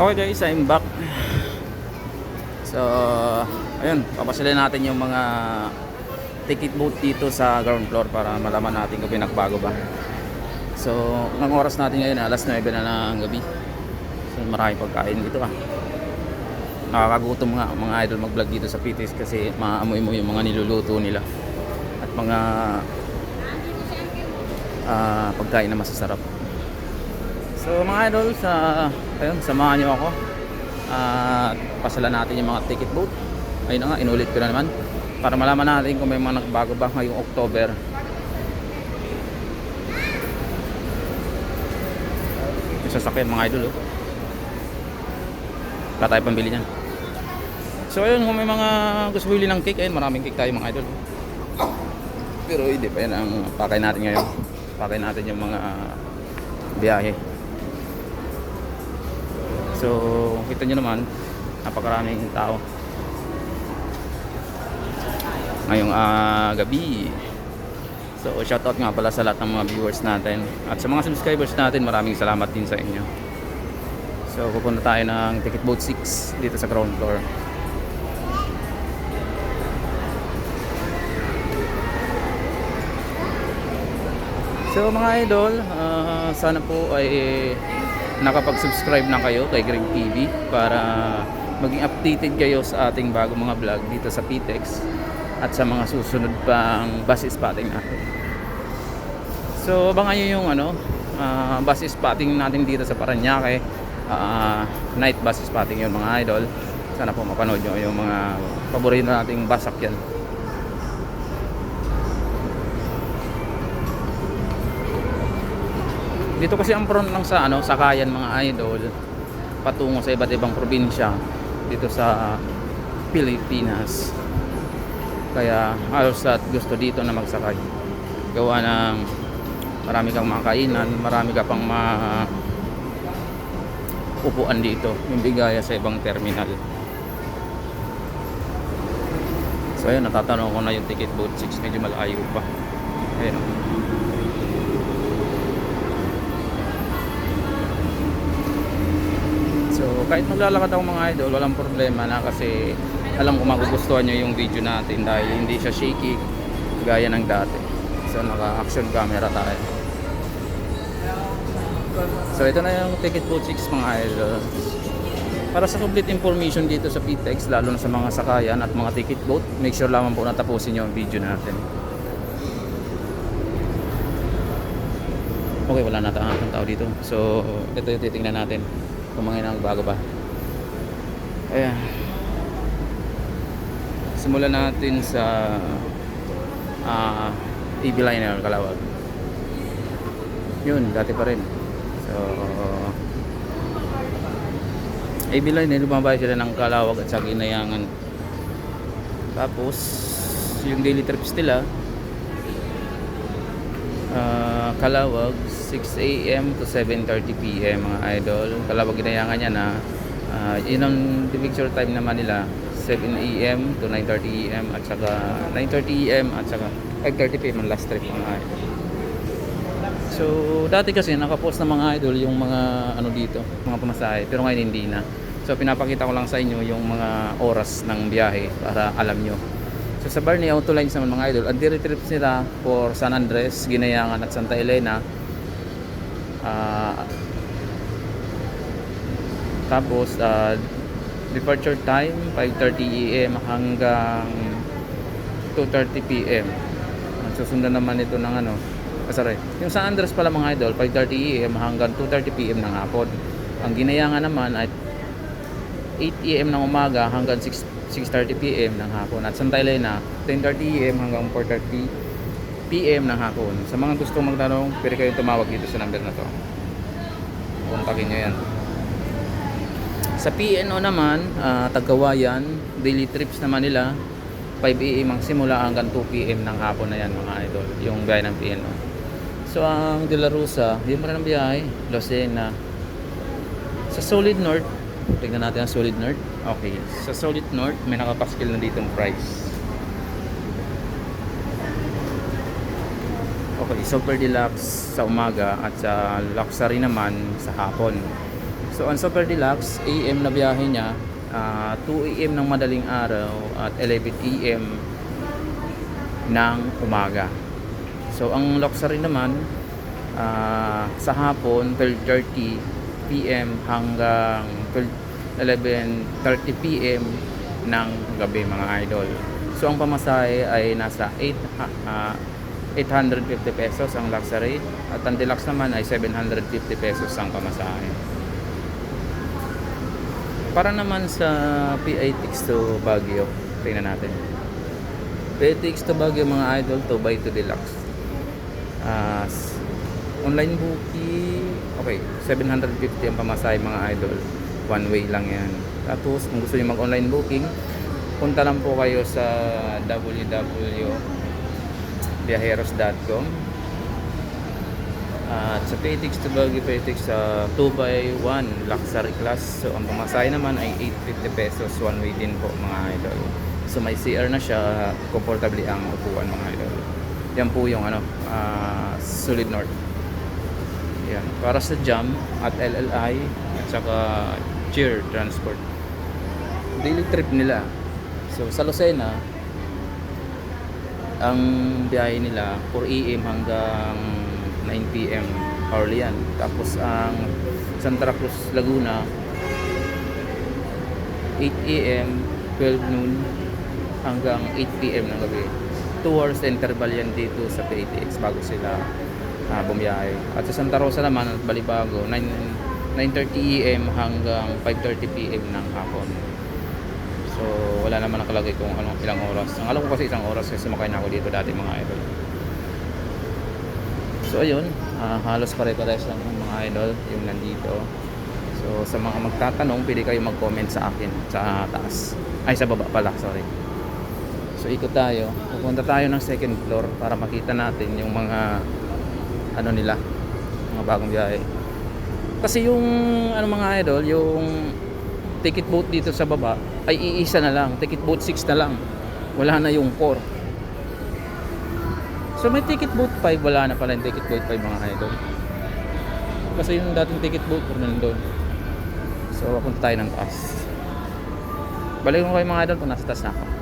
Okay guys, I'm back. So, ayun, papasilin natin yung mga ticket booth dito sa ground floor para malaman natin kung pinagbago ba. So, ang oras natin ngayon, alas 9 na ng gabi. So, marami pagkain dito ah. Nakakagutom nga mga idol mag-vlog dito sa PTS kasi maamoy mo yung mga niluluto nila. At mga ah, pagkain na masasarap. So mga idol, sa ayun, samahan niyo ako. At pasalan natin yung mga ticket booth. Ayun nga, inulit ko na naman para malaman natin kung may mga nagbago ba ngayong October. Yung sasakyan mga idol, oh. Wala tayo pambili niyan. So ayun, kung may mga gusto bili ng cake, ayun, maraming cake tayo mga idol. Pero hindi pa yan ang pakay natin ngayon. Pakay natin yung mga biyahe. So, kita nyo naman, napakaraming tao. Ngayong ah, gabi. So, shoutout nga pala sa lahat ng mga viewers natin. At sa mga subscribers natin, maraming salamat din sa inyo. So, pupunta tayo ng Ticket Boat 6 dito sa ground floor. So mga idol, ah, sana po ay nakapag-subscribe na kayo kay Greg TV para maging updated kayo sa ating bagong mga vlog dito sa PTEX at sa mga susunod pang bus spotting natin. So abangan nyo yung ano, ah, bus spotting natin dito sa Paranaque. Ah, night bus spotting yun mga idol. Sana po mapanood nyo yung mga paborito nating bus sakyan. Dito kasi ang front lang sa ano, sakayan mga idol patungo sa iba't ibang probinsya dito sa Pilipinas. Kaya halos lahat gusto dito na magsakay. Gawa ng marami kang makakainan, marami ka pang ma upuan dito, yung bigaya sa ibang terminal. So ayun, natatanong ko na yung ticket boat 6, medyo malayo pa. Ayun. Kahit maglalakad ako mga idol, walang problema na kasi alam ko magugustuhan nyo yung video natin dahil hindi siya shaky gaya ng dati. So, naka-action camera tayo. So, ito na yung ticket boat 6 mga idol. Para sa complete information dito sa PTEX, lalo na sa mga sakayan at mga ticket boat, make sure lamang po na tapusin nyo ang video natin. Okay, wala na tayong tao dito. So, ito yung titingnan natin kung mga nang bago ba. Ayan. Simulan natin sa ah EV liner Kalawag. Yun, dati pa rin. So, EV liner, lumabay sila ng Kalawag at sa Ginayangan. Tapos, yung daily trips nila, Ah, Kalawag 6 a.m. to 7.30 p.m. mga idol Kalawag ginayangan niya na ah, yun ang picture time naman nila 7 a.m. to 9.30 a.m. at saka 9.30 a.m. at saka 5.30 p.m. last trip mga idol so dati kasi nakapost ng mga idol yung mga ano dito mga pamasahe pero ngayon hindi na so pinapakita ko lang sa inyo yung mga oras ng biyahe para alam nyo So sa Barney Auto Lines naman mga idol, ang daily trips nila for San Andres, Ginayangan at Santa Elena. ah tapos ah, departure time 5:30 AM hanggang 2:30 PM. Susundan naman ito ng ano, ah, sorry. Yung San Andres pala mga idol, 5:30 AM hanggang 2:30 PM ng hapon. Ang Ginayangan naman ay 8 AM ng umaga hanggang 6 6:30 PM ng hapon at Santa Elena 10:30 AM hanggang 4:30 PM ng hapon. Sa mga gustong magtanong, pwede kayong tumawag dito sa number na to. Kontakin nyo yan. Sa PNO naman, uh, Tagawayan, daily trips naman nila 5 AM ang simula hanggang 2 PM ng hapon na yan mga idol, yung biyahe ng PNO. So ang De La Rosa, yun pa rin ang biyahe, Lucena. Sa Solid North, tingnan natin ang Solid North. Okay, sa Solid North, may nakapaskil na ditong price. Okay, Super Deluxe sa umaga at sa Luxury naman sa hapon. So ang Super Deluxe, AM na biyahe niya, ah, 2 AM ng madaling araw at 11 AM ng umaga. So ang luxury naman, ah, sa hapon 12.30 PM hanggang 12 11.30 PM ng gabi mga idol. So ang pamasahe ay nasa 8 ah, 850 pesos ang luxury at ang deluxe naman ay 750 pesos ang pamasahe. Para naman sa PITX to Baguio, tingnan natin. PITX to Baguio mga idol, 2 by 2 deluxe. S- online booking, okay, 750 ang pamasahe mga idol. One way lang yan. Tapos, kung gusto niyo mag-online booking, punta lang po kayo sa www.viajeros.com at sa Petix to Baguio Petix sa 2x1 luxury class. So ang pamasahe naman ay 850 pesos one way din po mga idol. So may CR na siya, comfortably ang upuan mga idol. Yan po yung ano, ah, Solid North. Yan. Para sa Jam at LLI at saka Cheer Transport. Daily trip nila. So sa Lucena, ang biyahe nila 4 AM hanggang 9 PM hourly yan. Tapos ang Santa Cruz Laguna 8 AM 12 noon hanggang 8 PM ng gabi 2 hours interval yan dito sa PATX bago sila uh, bumiyahe at sa Santa Rosa naman at Balibago 9 9.30 AM hanggang 5.30 PM ng hapon so wala naman nakalagay kung anong ilang oras ang alam ko kasi isang oras kasi sumakay na ako dito dati mga idol So ayun, ah, halos pare-pares lang ng mga idol yung nandito. So sa mga magtatanong, pwede kayo mag-comment sa akin sa taas. Ay sa baba pala, sorry. So ikot tayo. Pupunta tayo ng second floor para makita natin yung mga ano nila, mga bagong biyahe. Kasi yung ano mga idol, yung ticket boat dito sa baba ay iisa na lang. Ticket boat 6 na lang. Wala na yung 4. So may ticket boat 5, wala na pala yung ticket boat 5 mga idol. Kasi yung dating ticket boat 4 nandun. So punta tayo ng taas. Balik mo kayo mga idol kung nasa taas na ako.